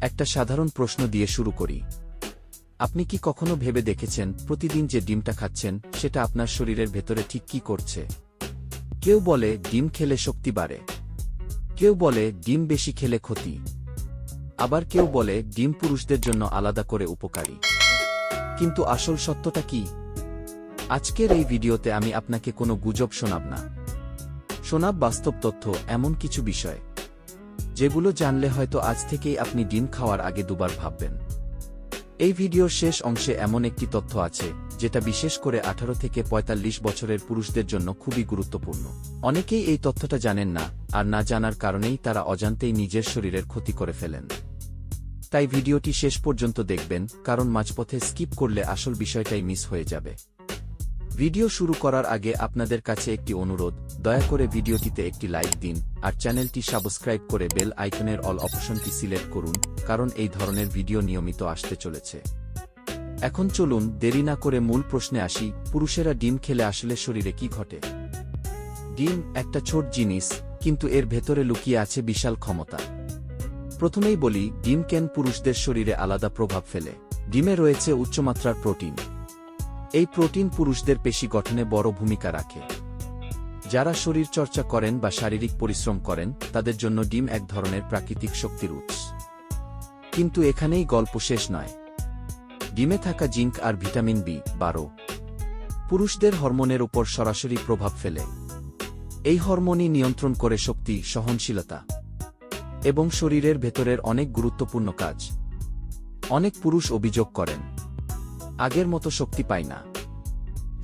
একটা সাধারণ প্রশ্ন দিয়ে শুরু করি। আপনি কি কখনো ভেবে দেখেছেন প্রতিদিন যে ডিমটা খাচ্ছেন, সেটা আপনার শরীরের ভেতরে ঠিক কি করছে? কেউ বলে ডিম খেলে শক্তি বাড়ে। কেউ বলে ডিম বেশি খেলে ক্ষতি। আবার কেউ বলে ডিম পুরুষদের জন্য আলাদা করে উপকারী। কিন্তু আসল সত্যটা কি? আজকের এই ভিডিওতে আমি আপনাকে কোনো গুজব শোনাব না। শোনাব বাস্তব তথ্য, এমন কিছু বিষয়। যেগুলো জানলে হয়তো আজ থেকেই আপনি ডিম খাওয়ার আগে দুবার ভাববেন। এই ভিডিওর শেষ অংশে এমন একটি তথ্য আছে, যেটা বিশেষ করে আঠারো থেকে ৪৫ বছরের পুরুষদের জন্য খুবই গুরুত্বপূর্ণ। অনেকেই এই তথ্যটা জানেন না, আর না জানার কারণেই তারা অজান্তেই নিজের শরীরের ক্ষতি করে ফেলেন। তাই ভিডিওটি শেষ পর্যন্ত দেখবেন, কারণ মাঝপথে স্কিপ করলে আসল বিষয়টাই মিস হয়ে যাবে। ভিডিও শুরু করার আগে আপনাদের কাছে একটি অনুরোধ, দয়া করে ভিডিওটিতে একটি লাইক দিন, আর চ্যানেলটি সাবস্ক্রাইব করে বেল আইকনের অল অপশনটি সিলেক্ট করুন, কারণ এই ধরনের ভিডিও নিয়মিত আসতে চলেছে। এখন চলুন দেরি না করে মূল প্রশ্নে আসি, পুরুষেরা ডিম খেলে আসলে শরীরে কি ঘটে? ডিম একটা ছোট জিনিস, কিন্তু এর ভেতরে লুকিয়ে আছে বিশাল ক্ষমতা। প্রথমেই বলি, ডিম কেন পুরুষদের শরীরে আলাদা প্রভাব ফেলে? ডিমে রয়েছে উচ্চমাত্রার প্রোটিন। এই প্রোটিন পুরুষদের পেশি গঠনে বড় ভূমিকা রাখে। যারা শরীর চর্চা করেন বা শারীরিক পরিশ্রম করেন, তাদের জন্য ডিম এক ধরনের প্রাকৃতিক শক্তির উৎস। কিন্তু এখানেই গল্প শেষ নয়। ডিমে থাকা জিঙ্ক আর ভিটামিন বি বারো। পুরুষদের হরমোনের উপর সরাসরি প্রভাব ফেলে। এই হরমোনই নিয়ন্ত্রণ করে শক্তি, সহনশীলতা এবং শরীরের ভেতরের অনেক গুরুত্বপূর্ণ কাজ। অনেক পুরুষ অভিযোগ করেন আগের মতো শক্তি পাই না।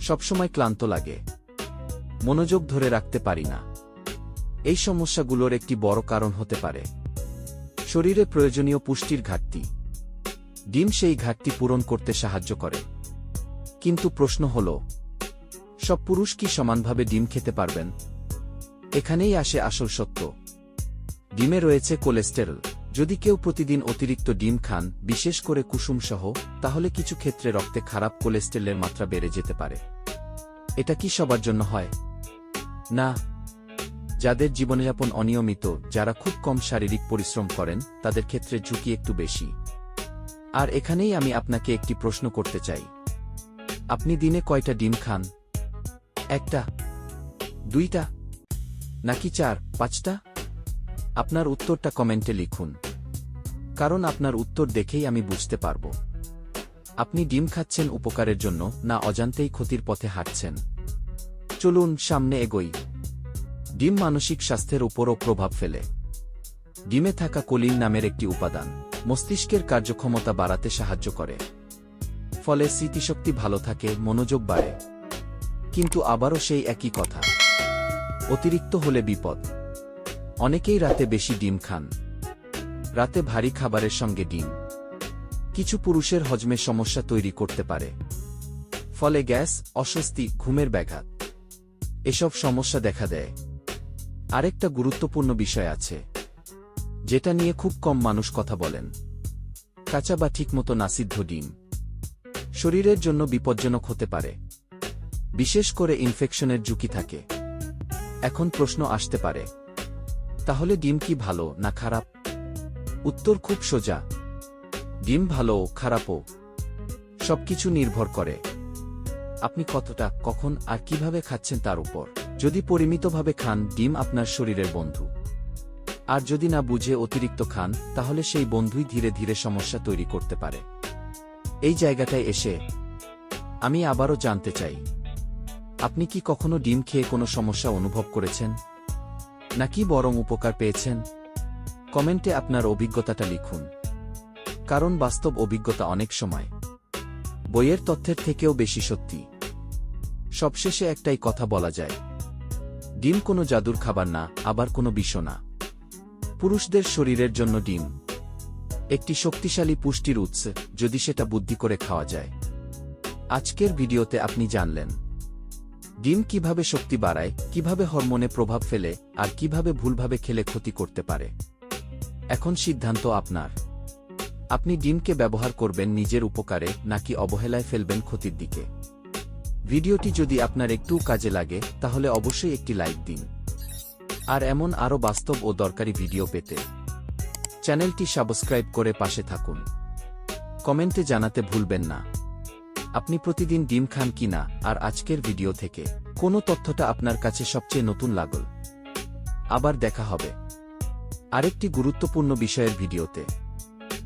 সবসময় ক্লান্ত লাগে। মনোযোগ ধরে রাখতে পারি না। এই সমস্যাগুলোর একটি বড় কারণ হতে পারে। শরীরে প্রয়োজনীয় পুষ্টির ঘাটতি। ডিম সেই ঘাটতি পূরণ করতে সাহায্য করে। কিন্তু প্রশ্ন হল, সব পুরুষ কি সমানভাবে ডিম খেতে পারবেন? এখানেই আসে আসল সত্য। ডিমে রয়েছে কোলেস্টেরল। যদি কেউ প্রতিদিন অতিরিক্ত ডিম খান, বিশেষ করে কুসুমসহ, তাহলে কিছু ক্ষেত্রে রক্তে খারাপ কোলেস্টেরলের মাত্রা বেড়ে যেতে পারে। এটা কি সবার জন্য হয়? না। যাদের জীবনযাপন অনিয়মিত, যারা খুব কম শারীরিক পরিশ্রম করেন, তাদের ক্ষেত্রে ঝুঁকি একটু বেশি। আর এখানেই আমি আপনাকে একটি প্রশ্ন করতে চাই। আপনি দিনে কয়টা ডিম খান? একটা। দুইটা? নাকি চার? পাঁচটা? আপনার উত্তরটা কমেন্টে লিখুন। কারণ আপনার উত্তর দেখেই আমি বুঝতে পারব। আপনি ডিম খাচ্ছেন উপকারের জন্য, না অজান্তেই ক্ষতির পথে হাঁটছেন। চলুন, সামনে এগোই। ডিম মানসিক স্বাস্থ্যের উপরও প্রভাব ফেলে। ডিমে থাকা কলিন নামের একটি উপাদান, মস্তিষ্কের কার্যক্ষমতা বাড়াতে সাহায্য করে। ফলে স্মৃতিশক্তি ভালো থাকে, মনোযোগ বাড়ে। কিন্তু আবারও সেই একই কথা। অতিরিক্ত হলে বিপদ। অনেকেই রাতে বেশি ডিম খান। রাতে ভারী খাবারের সঙ্গে ডিম। কিছু পুরুষের হজমে সমস্যা তৈরি করতে পারে। ফলে গ্যাস, অস্বস্তি, ঘুমের ব্যাঘাত। এসব সমস্যা দেখা দেয়। আরেকটা গুরুত্বপূর্ণ বিষয় আছে। যেটা নিয়ে খুব কম মানুষ কথা বলেন। কাঁচা বা ঠিকমতো নাসিদ্ধ ডিম। শরীরের জন্য বিপজ্জনক হতে পারে। বিশেষ করে ইনফেকশনের ঝুঁকি থাকে। এখন প্রশ্ন আসতে পারে। তাহলে ডিম কি ভালো না খারাপ? উত্তর খুব সোজা। ডিম ভালো, খারাপও। সবকিছু নির্ভর করে। আপনি কতটা, কখন আর কীভাবে খাচ্ছেন তার উপর। যদি পরিমিতভাবে খান, ডিম আপনার শরীরের বন্ধু। আর যদি না বুঝে অতিরিক্ত খান, তাহলে সেই বন্ধুই ধীরে ধীরে সমস্যা তৈরি করতে পারে। এই জায়গাটায় এসে আমি আবারও জানতে চাই। আপনি কি কখনো ডিম খেয়ে কোনো সমস্যা অনুভব করেছেন? নাকি বরং উপকার পেয়েছেন? কমেন্টে আপনার অভিজ্ঞতাটা লিখুন। কারণ বাস্তব অভিজ্ঞতা অনেক সময় বইয়ের তথ্যের থেকেও বেশি সত্যি। সবশেষে একটাই কথা বলা যায়। ডিম কোনো জাদুর খাবার না, আবার কোনো বিষ না। পুরুষদের শরীরের জন্য ডিম একটি শক্তিশালী পুষ্টির উৎস, যদি সেটা বুদ্ধি করে খাওয়া যায়। আজকের ভিডিওতে আপনি জানলেন। ডিম কীভাবে শক্তি বাড়ায়, কীভাবে হরমোনে প্রভাব ফেলে, আর কীভাবে ভুলভাবে খেলে ক্ষতি করতে পারে। এখন সিদ্ধান্ত আপনার। আপনি ডিমকে ব্যবহার করবেন নিজের উপকারে, নাকি অবহেলায় ফেলবেন ক্ষতির দিকে। ভিডিওটি যদি আপনার একটু কাজে লাগে, তাহলে অবশ্যই একটি লাইক দিন। আর এমন আরও বাস্তব ও দরকারি ভিডিও পেতে চ্যানেলটি সাবস্ক্রাইব করে পাশে থাকুন। কমেন্টে জানাতে ভুলবেন না। আপনি প্রতিদিন ডিম খান কিনা আর আজকের ভিডিও থেকে কোনো তথ্যটা আপনার কাছে সবচেয়ে নতুন লাগল। আবার দেখা হবে। আরেকটি গুরুত্বপূর্ণ বিষয়ের ভিডিওতে।